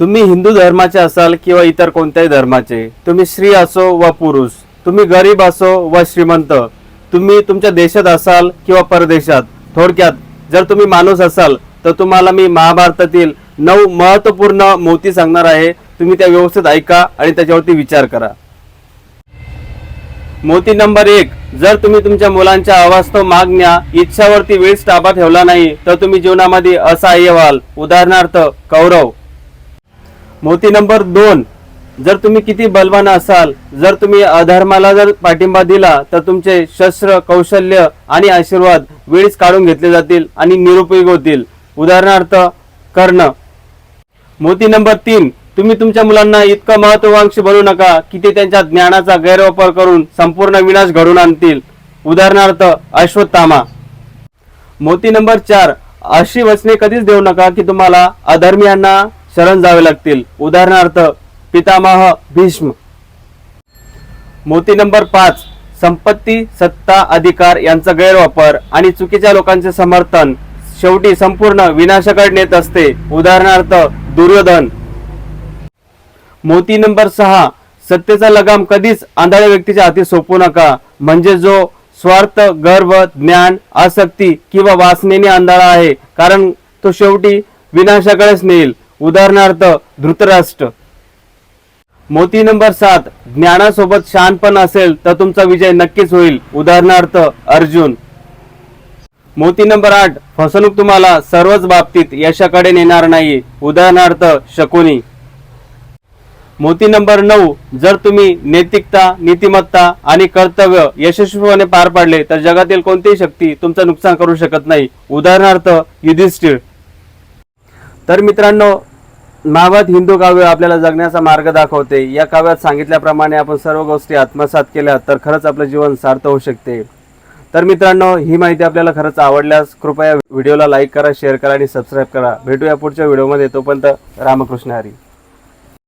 तुम्ही हिंदू धर्माचे असाल किंवा इतर कोणत्याही धर्माचे तुम्ही स्त्री असो व पुरुष तुम्ही गरीब असो व श्रीमंत तुम्ही तुमच्या देशात असाल किंवा परदेशात थोडक्यात जर तुम्ही माणूस असाल तर तुम्हाला मी महाभारतातील नऊ महत्त्वपूर्ण मोती सांगणार आहे. तुम्ही त्या व्यवस्थित ऐका आणि त्याच्यावरती विचार करा. मोती नंबर एक जर तुम्ही तुमच्या मुलांच्या अवास्तव मागण्या इच्छावरती वेळ ताबा ठेवला नाही तर तुम्ही जीवनामध्ये असहाय्य व्हाल उदाहरणार्थ कौरव. मोती नंबर दोन. जर तुम्ही किती बलवान असाल जर तुम्ही अधर्माला जर पाठिंबा दिला तर तुमचे शस्त्र कौशल्य आणि आशीर्वाद वेळीच काढून घेतले जातील आणि निरुपयोग होतील. उदाहरणार्थ कर्ण. मोती नंबर तीन. तुम्ही तुमच्या मुलांना इतकं महत्वाकांक्षी बनवू नका की ते त्यांच्या ज्ञानाचा गैरवापर करून संपूर्ण विनाश घडून आणतील. उदाहरणार्थ अश्वत्थामा. मोती नंबर चार. अशी वचने कधीच देऊ नका की तुम्हाला अधर्मियांना शरण जावे लागतील. उदाहरणार्थ पितामह भीष्म. मोती नंबर पाच संपत्ती सत्ता अधिकार यांचा गैरवापर आणि चुकीच्या लोकांचे समर्थन शेवटी संपूर्ण विनाशाकडे नेत असते. उदाहरणार्थ दुर्योधन. मोती नंबर सहा सत्तेचा लगाम कधीच आंधळ्या व्यक्तीच्या हाती सोपू नका. म्हणजे जो स्वार्थ गर्व ज्ञान आसक्ती किंवा वासनेने आंधळा आहे कारण तो शेवटी विनाशाकडेच नेईल. उदाहरणार्थ धृतराष्ट्र. मोती नंबर सात ज्ञानासोबत शानपण असेल तर तुमचा विजय नक्कीच होईल. उदाहरणार्थ अर्जुन. मोती नंबर आठ फसवणूक तुम्हाला सर्वच बाबतीत यशाकडे नेणार नाही. उदाहरणार्थ शकुनी. मोती नंबर नऊ जर तुम्ही नैतिकता नीतिमत्ता आणि कर्तव्य यशस्वीपणे पार पाडले तर जगातील कोणतीही शक्ती तुमचं नुकसान करू शकत नाही. उदाहरणार्थ युधिष्ठिर. तर मित्रांनो महाभारत हिंदू काव्य आपल्याला जगण्याचा मार्ग दाखवते. या काव्यात सांगितल्याप्रमाणे आपण सर्व गोष्टी आत्मसात केल्या तर खरंच आपलं जीवन सार्थ होऊ शकते. तर मित्रांनो ही माहिती आपल्याला खरंच आवडल्यास कृपया व्हिडिओला लाईक करा शेअर करा आणि सबस्क्राईब करा. भेटूया पुढच्या व्हिडिओमध्ये. तोपर्यंत रामकृष्ण हरी.